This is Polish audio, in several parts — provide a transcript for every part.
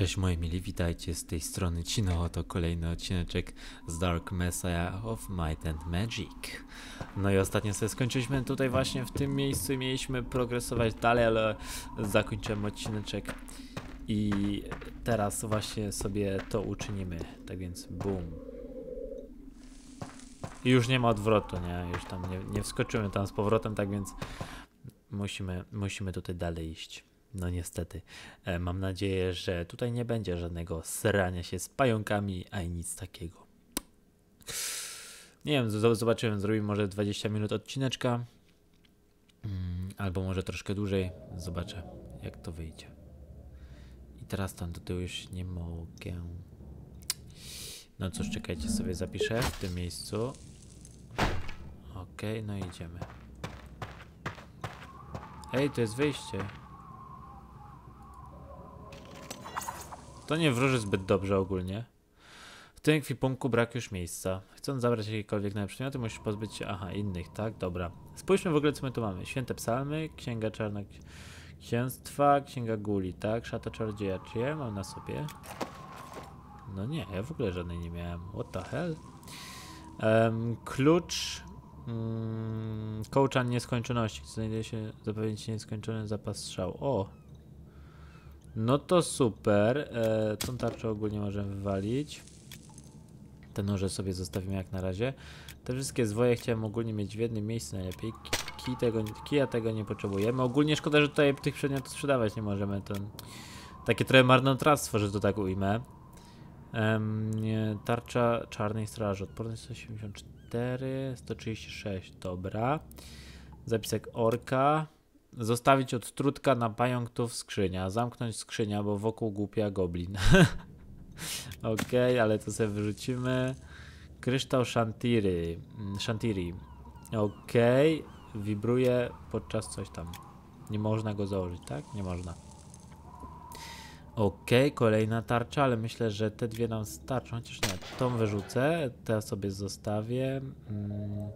Cześć moi mili, witajcie z tej strony Cino, to kolejny odcineczek z Dark Messiah of Might and Magic. No i ostatnio sobie skończyliśmy tutaj właśnie w tym miejscu i mieliśmy progresować dalej, ale zakończyłem odcineczek i teraz właśnie sobie to uczynimy, tak więc boom. Już nie ma odwrotu, nie, już tam nie, nie wskoczymy tam z powrotem, tak więc musimy, musimy tutaj dalej iść. No niestety. E, mam nadzieję, że tutaj nie będzie żadnego srania się z pająkami, ani nic takiego. Nie wiem, zobaczyłem, zrobimy może 20 minut odcineczka. Mm, albo może troszkę dłużej. Zobaczę, jak to wyjdzie. I teraz tam do tyłu już nie mogę. No cóż, czekajcie, sobie zapiszę w tym miejscu. Okej, no idziemy. Ej, to jest wyjście. To nie wróży zbyt dobrze ogólnie. W tym ekwipunku brak już miejsca. Chcąc zabrać jakiekolwiek nowe przedmioty, musisz pozbyć się, aha, innych, tak? Dobra. Spójrzmy w ogóle, co my tu mamy. Święte psalmy, księga czarna ksi- księstwa, księga guli, tak? Szata czarodzieja. Czy ja mam na sobie? No nie, ja w ogóle żadnej nie miałem. What the hell? Em, klucz... Mm, kołczan nieskończoności. Znajduje się zapewnić nieskończony zapas strzał. O, no to super. E, tą tarczę ogólnie możemy wywalić. Te noże sobie zostawimy jak na razie. Te wszystkie zwoje chciałem ogólnie mieć w jednym miejscu najlepiej. Ki- Kij tego, kija tego nie potrzebujemy. Ogólnie szkoda, że tutaj tych przedmiotów sprzedawać nie możemy. To takie trochę marnotrawstwo, że to tak ujmę. Nie, tarcza czarnej straży. Odporność 184, 136. Dobra. Zapisek orka. Zostawić od trutka na pająk tu w skrzynia. Zamknąć skrzynia, bo wokół głupia goblin. Okej, ale to sobie wyrzucimy. Kryształ Shantiri. mm, Shantiri. Okej. Wibruje podczas coś tam. Nie można go założyć, tak? Nie można. Okej, kolejna tarcza, ale myślę, że te dwie nam starczą. Chociaż nie, tą wyrzucę, te sobie zostawię. Mm.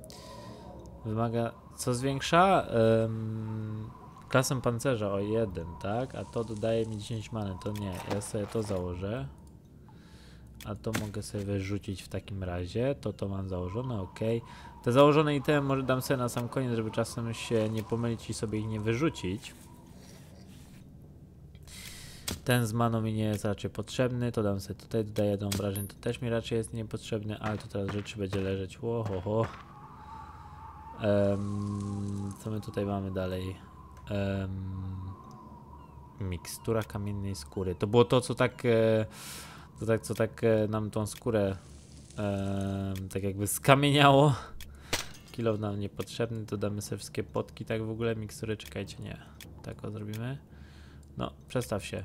Wymaga. Co zwiększa? Ym, klasę pancerza o 1, tak? A to dodaje mi 10 many. To nie, ja sobie to założę. A to mogę sobie wyrzucić w takim razie. To to mam założone, ok. Te założone itemy może dam sobie na sam koniec, żeby czasem się nie pomylić i sobie ich nie wyrzucić. Ten z maną mi nie jest raczej potrzebny, to dam sobie tutaj, dodaję jeden obrażeń, to też mi raczej jest niepotrzebny, ale to teraz rzeczy będzie leżeć, łohoho. Em, co my tutaj mamy dalej? Em, mikstura kamiennej skóry. To było to, co tak, e, to tak, co tak e, nam tą skórę em, tak jakby skamieniało. Kilo nam niepotrzebny, dodamy sobie wszystkie potki, tak w ogóle mikstury, czekajcie, nie. Tak o zrobimy. No, przestaw się.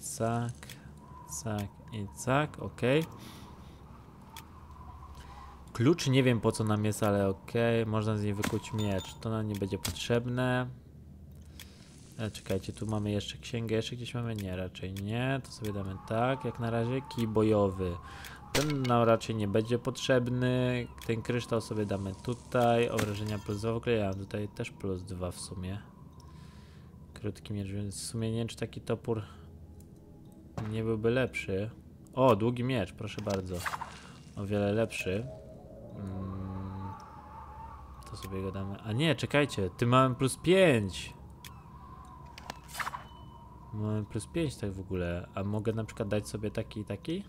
Cak, cak i cak, okej. Klucz nie wiem po co nam jest, ale okej. Można z niej wykuć miecz. To nam nie będzie potrzebne. E, czekajcie, tu mamy jeszcze księgę. Jeszcze gdzieś mamy? Nie, raczej nie. To sobie damy tak, jak na razie. Kij bojowy. Ten nam raczej nie będzie potrzebny. Ten kryształ sobie damy tutaj. Obrażenia plus 2. W ogóle ja mam tutaj też plus 2 w sumie. Krótki miecz, więc w sumie nie wiem, czy taki topór nie byłby lepszy. O, długi miecz, proszę bardzo. O wiele lepszy. Mm, to sobie go damy. A nie, czekajcie, ty mamy plus 5. Mamy plus 5 tak w ogóle. A mogę na przykład dać sobie taki i taki?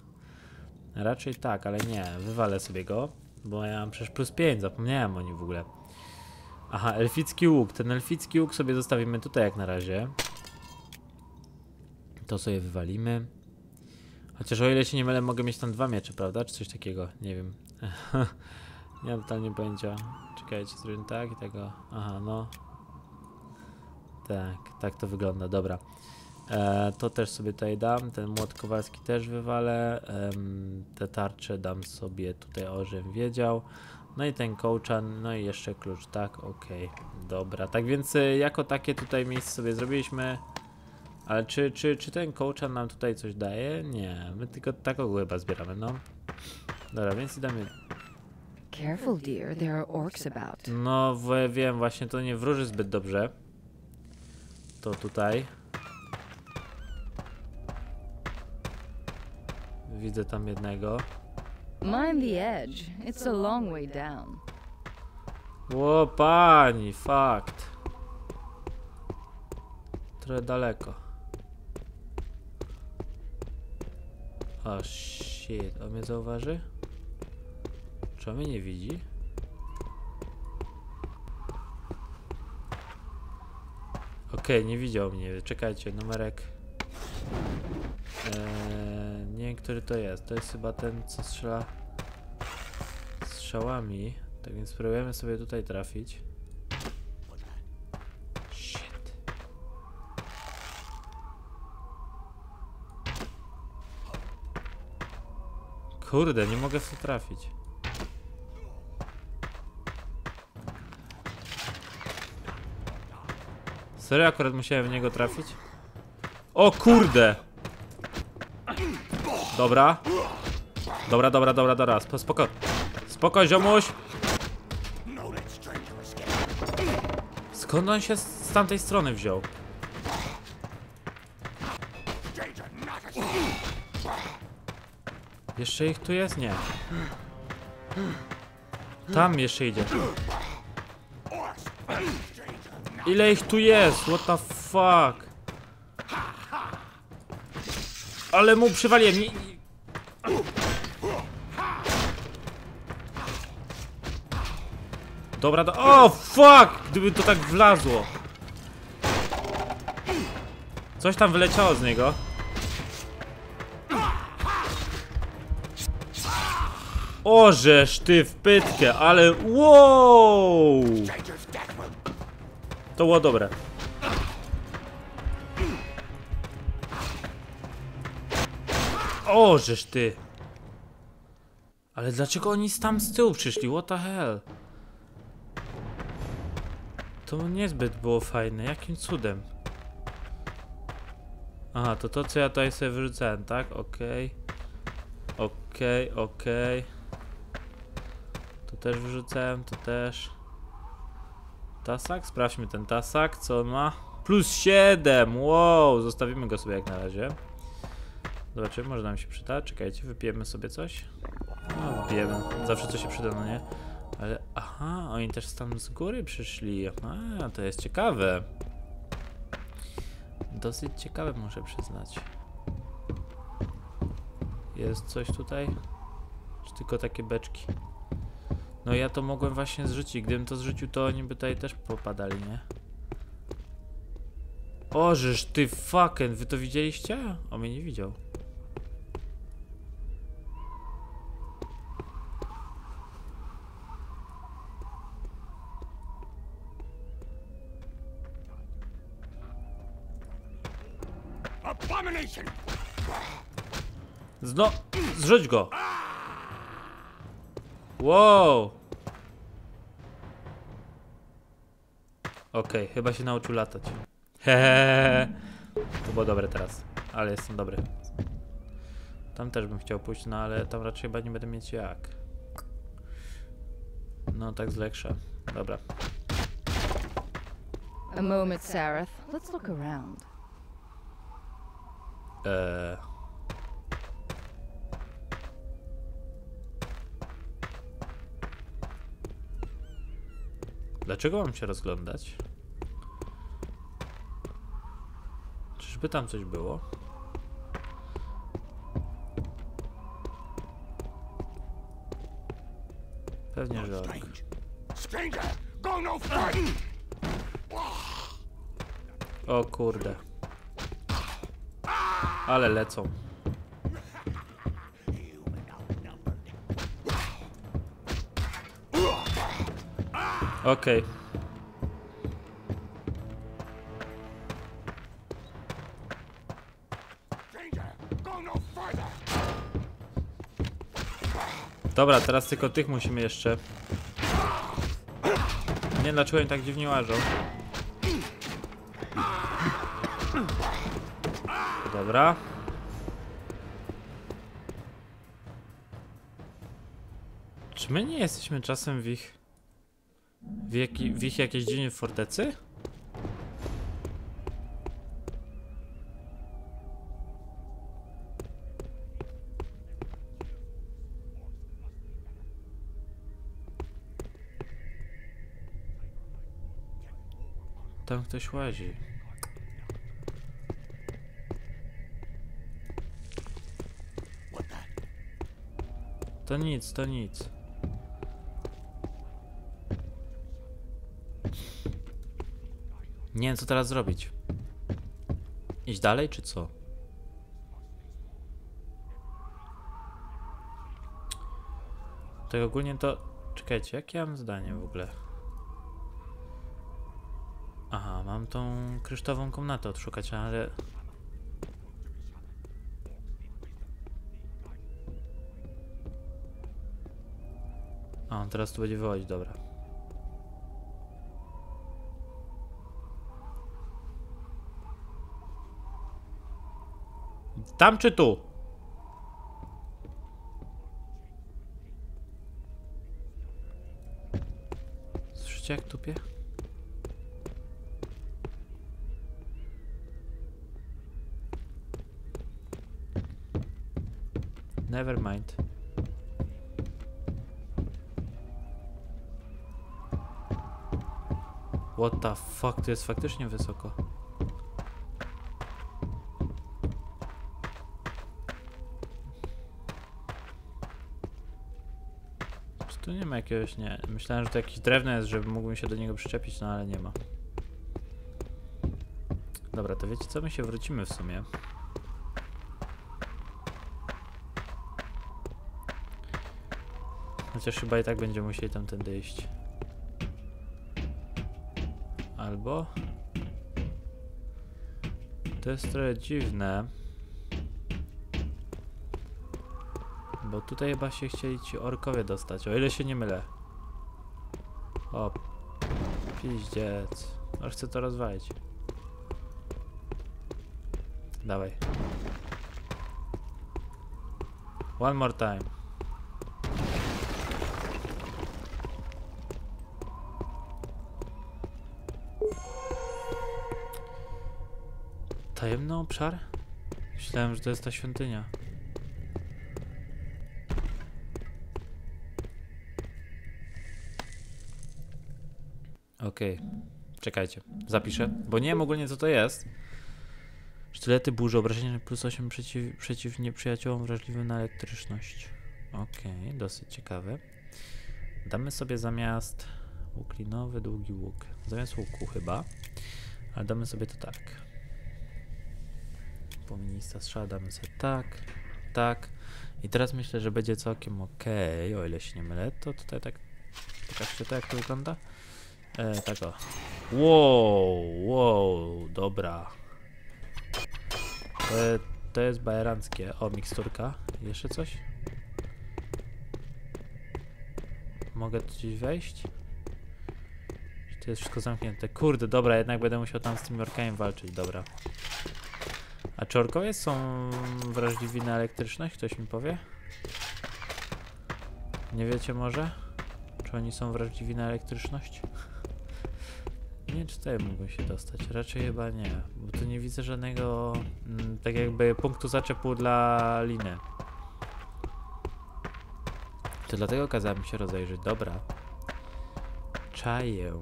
Raczej tak, ale nie. Wywalę sobie go, bo ja mam przecież plus 5, zapomniałem o nim w ogóle. Aha, elficki łuk. Ten elficki łuk sobie zostawimy tutaj jak na razie. To sobie wywalimy. Chociaż o ile się nie mylę, mogę mieć tam dwa miecze, prawda? Czy coś takiego? Nie wiem. nie mam totalnie pojęcia. Czekajcie, zrobię tak i tego. Aha, no. Tak, tak to wygląda, dobra. E, to też sobie tutaj dam. Ten młot kowalski też wywalę. Em, te tarcze dam sobie tutaj o, wiedział. No i ten kołczan, no i jeszcze klucz, tak, okej, dobra. Tak więc y, jako takie tutaj miejsce sobie zrobiliśmy. Ale czy, czy, czy ten kołczan nam tutaj coś daje? Nie, my tylko taką chyba zbieramy, no. Dobra, więc i damy. Careful, dear. There are orcs about. No wiem, właśnie to nie wróży zbyt dobrze. To tutaj. Widzę tam jednego. Mind the edge. It's a long way down. Ło, pani, fakt. Trochę daleko. O, shit. On mnie zauważy? Czy on mnie nie widzi? Okej, nie widział mnie. Czekajcie, numerek. Eee, nie wiem, który to jest. To jest chyba ten, co strzela strzałami. Tak więc spróbujemy sobie tutaj trafić. Shit. Kurde, nie mogę w to trafić. Serio akurat musiałem w niego trafić? O kurde! Dobra. Dobra, dobra, dobra, dobra. Spo- Spoko. Spoko, ziomuś. Skąd on się z tamtej strony wziął? Jeszcze ich tu jest? Nie. Tam jeszcze idzie. Ile ich tu jest? What the fuck? Ale mu przywaliłem. Nie, nie. Dobra, do... O, fuck! Gdyby to tak wlazło. Coś tam wyleciało z niego. O, żeż ty w pytkę, ale wow! To było dobre. O, żeż ty. Ale dlaczego oni tam z tyłu przyszli? What the hell? To niezbyt było fajne. Jakim cudem? Aha, to to co ja tutaj sobie wyrzucałem, tak? Okej. Okej, okej. To też wyrzucałem, to też. Tasak? Sprawdźmy ten tasak, co on ma. Plus 7! Wow! Zostawimy go sobie jak na razie. Zobaczymy, może nam się przyda. Czekajcie, wypijemy sobie coś. No, wypijemy. Zawsze coś się przyda, no nie? Ale, aha, oni też tam z góry przyszli. A, to jest ciekawe. Dosyć ciekawe, muszę przyznać. Jest coś tutaj? Czy tylko takie beczki? No ja to mogłem właśnie zrzucić. Gdybym to zrzucił, to oni by tutaj też popadali, nie? O, żeż ty fucking, wy to widzieliście? O mnie nie widział. Abomination! Zno... Zrzuć go! Wow! Okej, chyba się nauczył latać. Hehehe. To było dobre teraz, ale jestem dobry. Tam też bym chciał pójść, no ale tam raczej chyba nie będę mieć jak. No tak z leksza. Dobra. A moment, Sareth. Let's look around. Eee. Dlaczego mam się rozglądać? Czyżby tam coś było? Pewnie, że go no! O kurde. Ale lecą. Okej. Further! Dobra, teraz tylko tych musimy jeszcze. Nie dlaczego tak dziwnie łażą. Dobra. Czy my nie jesteśmy czasem w ich... W, jaki, w ich jakiejś dziwnej fortecy? Tam ktoś łazi. To nic, to nic. Nie wiem, co teraz zrobić. Iść dalej, czy co? Tak ogólnie to... Czekajcie, jakie ja mam zdanie w ogóle? Aha, mam tą kryształową komnatę odszukać, ale... A, on teraz tu będzie wychodzić, dobra. Tam czy tu? Słyszycie jak tupie? Never mind. What the fuck, to jest faktycznie wysoko. Czy nie ma jakiegoś, nie, myślałem, że to jakieś drewno jest, żeby mógłbym się do niego przyczepić, no ale nie ma. Dobra, to wiecie co, my się wrócimy w sumie. Chociaż chyba i tak będziemy musieli tamtędy iść. Albo... To jest trochę dziwne. Bo tutaj chyba się chcieli ci orkowie dostać, o ile się nie mylę. O, piździec. No chcę to rozwalić. Dawaj. One more time. Tajemny obszar? Myślałem, że to jest ta świątynia. Okej, czekajcie, zapiszę, bo nie wiem ogólnie co to jest. Sztylety burzy, obrażenia plus 8 przeciw, przeciw nieprzyjaciołom wrażliwym na elektryczność. Okej, dosyć ciekawe. Damy sobie zamiast łuk linowy, długi łuk. Zamiast łuku chyba, ale damy sobie to tak. Płomienista strzała damy sobie tak, tak. I teraz myślę, że będzie całkiem ok, o ile się nie mylę. To tutaj tak, pokażcie to jak to wygląda. E, tak o. Wow, wow, dobra. To, to jest bajeranckie. O, miksturka. Jeszcze coś? Mogę tu gdzieś wejść? To jest wszystko zamknięte? Kurde, dobra, jednak będę musiał tam z tymi orkami walczyć, dobra. A czy orkowie są wrażliwi na elektryczność? Ktoś mi powie? Nie wiecie może? Czy oni są wrażliwi na elektryczność? Nie wiem, czy tutaj mógłbym się dostać. Raczej chyba nie, bo tu nie widzę żadnego mm, tak jakby punktu zaczepu dla liny. To dlatego kazałem się rozejrzeć. Dobra. Czaję.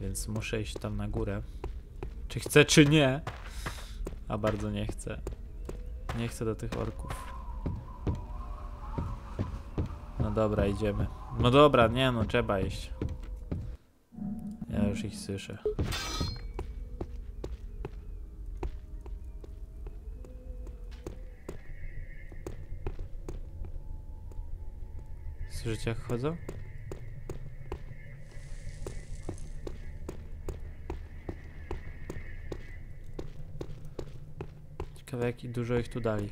Więc muszę iść tam na górę. Czy chcę, czy nie? A bardzo nie chcę. Nie chcę do tych orków. No dobra, idziemy. No dobra, nie no, trzeba iść. Ja już ich słyszę. Słyszycie jak chodzą? Ciekawe jak dużo ich tu dali.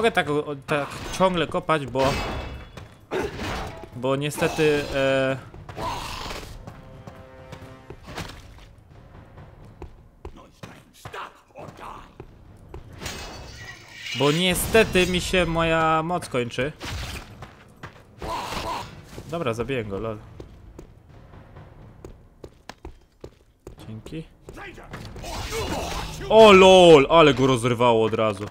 Mogę tak, tak ciągle kopać, bo. Bo niestety. E! Bo niestety mi się moja moc kończy. Dobra, zabiję go, lol. Dzięki. O lol, ale go rozrywało od razu.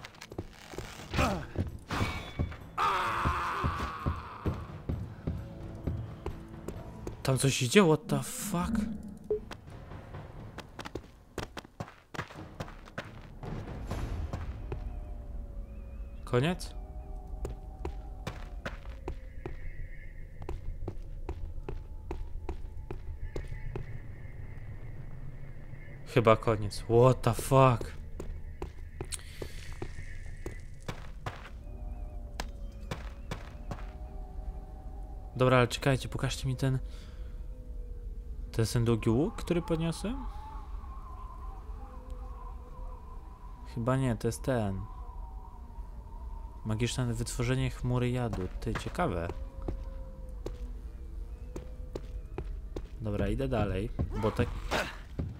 Tam coś idzie? What the fuck? Koniec? Chyba koniec. What the fuck? Dobra, ale czekajcie, pokażcie mi ten... Ten ten długi łuk, który podniosłem? Chyba nie, to jest ten. Magiczne wytworzenie chmury jadu. Ty, ciekawe. Dobra, idę dalej, bo tak...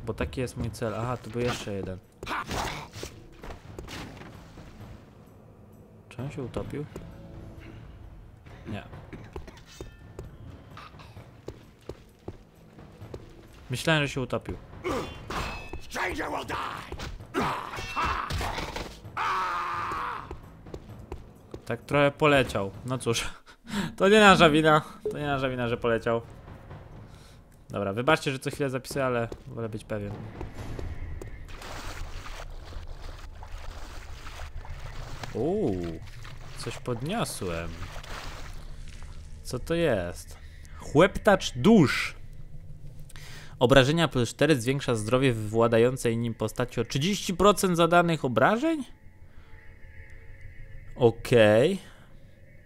Bo taki jest mój cel. Aha, tu był jeszcze jeden. Czy on się utopił? Nie. Myślałem, że się utopił. Tak trochę poleciał. No cóż, to nie nasza wina. To nie nasza wina, że poleciał. Dobra, wybaczcie, że co chwilę zapisuję, ale wolę być pewien. Uuu, coś podniosłem. Co to jest? Chłeptacz dusz. Obrażenia plus 4 zwiększa zdrowie władającej nim postaci o 30% zadanych obrażeń? Okej.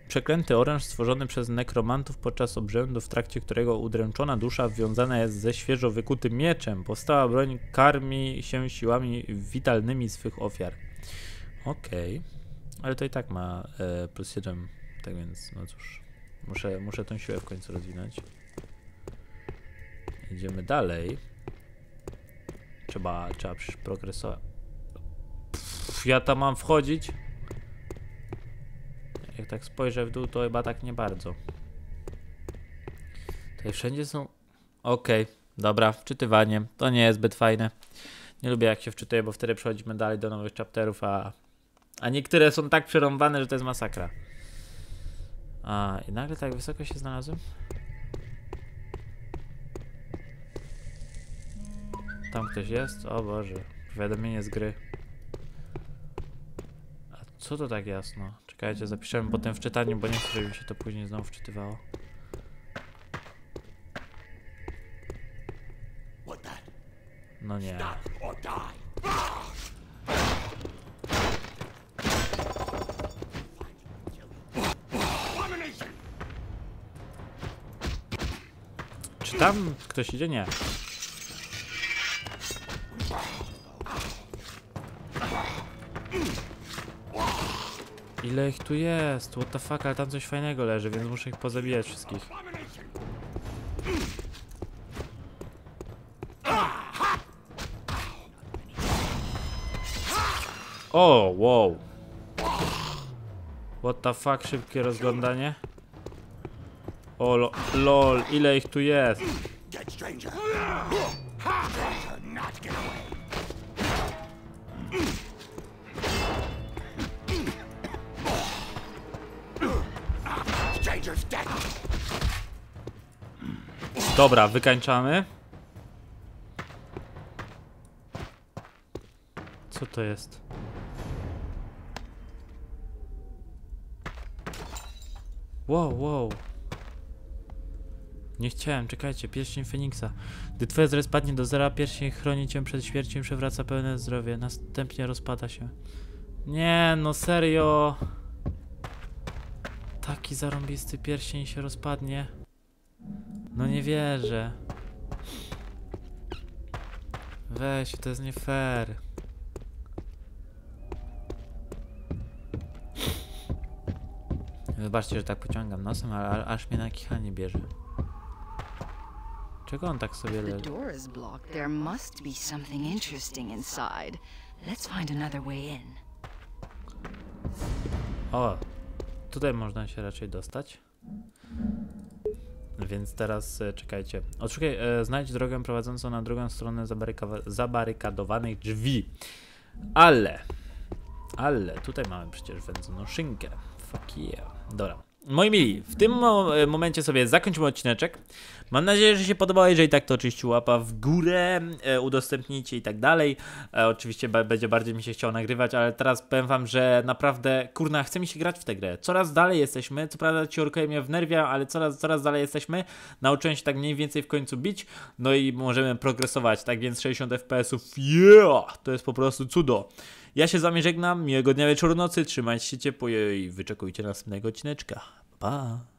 Przeklęty oręż stworzony przez nekromantów podczas obrzędu, w trakcie którego udręczona dusza wiązana jest ze świeżo wykutym mieczem. Powstała broń karmi się siłami witalnymi swych ofiar. Okej. Ale to i tak ma e, plus 7, tak więc no cóż. Muszę, muszę tą siłę w końcu rozwinąć. Idziemy dalej. Trzeba, trzeba progresować. Ja tam mam wchodzić? Jak tak spojrzę w dół, to chyba tak nie bardzo. Tutaj wszędzie są... Okej, dobra, wczytywanie. To nie jest zbyt fajne. Nie lubię jak się wczytuje, bo wtedy przechodzimy dalej do nowych chapterów, a... A niektóre są tak przerąbane, że to jest masakra. A, i nagle tak wysoko się znalazłem? Tam ktoś jest? O Boże. Powiadomienie z gry. A co to tak jasno? Czekajcie, zapiszemy potem w czytaniu, bo nie chcę, żeby się to później znowu wczytywało. No nie. Czy tam ktoś idzie? Nie. Ile ich tu jest? What the fuck, ale tam coś fajnego leży, więc muszę ich pozabijać wszystkich. O, wow. What the fuck, szybkie rozglądanie. O, lo, lol, ile ich tu jest? Dobra, wykańczamy. Co to jest? Wow, wow. Nie chciałem, czekajcie, pierścień Feniksa. Gdy twoje zdrowie spadnie do zera, pierścień chroni cię przed śmiercią i pełne zdrowie. Następnie rozpada się. Nie, no serio. Taki zarąbisty pierścień się rozpadnie. No nie wierzę. Weź, to jest nie fair. Wybaczcie, że tak pociągam nosem, ale aż mnie na kichanie bierze. Czego on tak sobie The leży? door is blocked. There must be something interesting inside. Let's find another way in. O, tutaj można się raczej dostać. Więc teraz e, czekajcie. Odszukaj, e, znajdź drogę prowadzącą na drugą stronę zabaryka- zabarykadowanych drzwi. Ale, ale tutaj mamy przecież wędzoną szynkę. Fuck yeah. Dobra. Moi mili, w tym e, momencie sobie zakończymy odcineczek. Mam nadzieję, że się podobało. Jeżeli tak, to oczywiście łapa w górę, e, udostępnijcie i tak dalej. E, oczywiście będzie bardziej mi się chciało nagrywać, ale teraz powiem wam, że naprawdę, kurna, chce mi się grać w tę grę. Coraz dalej jesteśmy. Co prawda ci orkowie mnie wnerwia, ale coraz, coraz dalej jesteśmy. Nauczyłem się tak mniej więcej w końcu bić. No i możemy progresować. Tak więc 60 FPS-ów, yeah! To jest po prostu cudo. Ja się z wami żegnam. Miłego dnia, wieczoru, nocy. Trzymajcie się ciepło i wyczekujcie następnego odcineczka. Pa!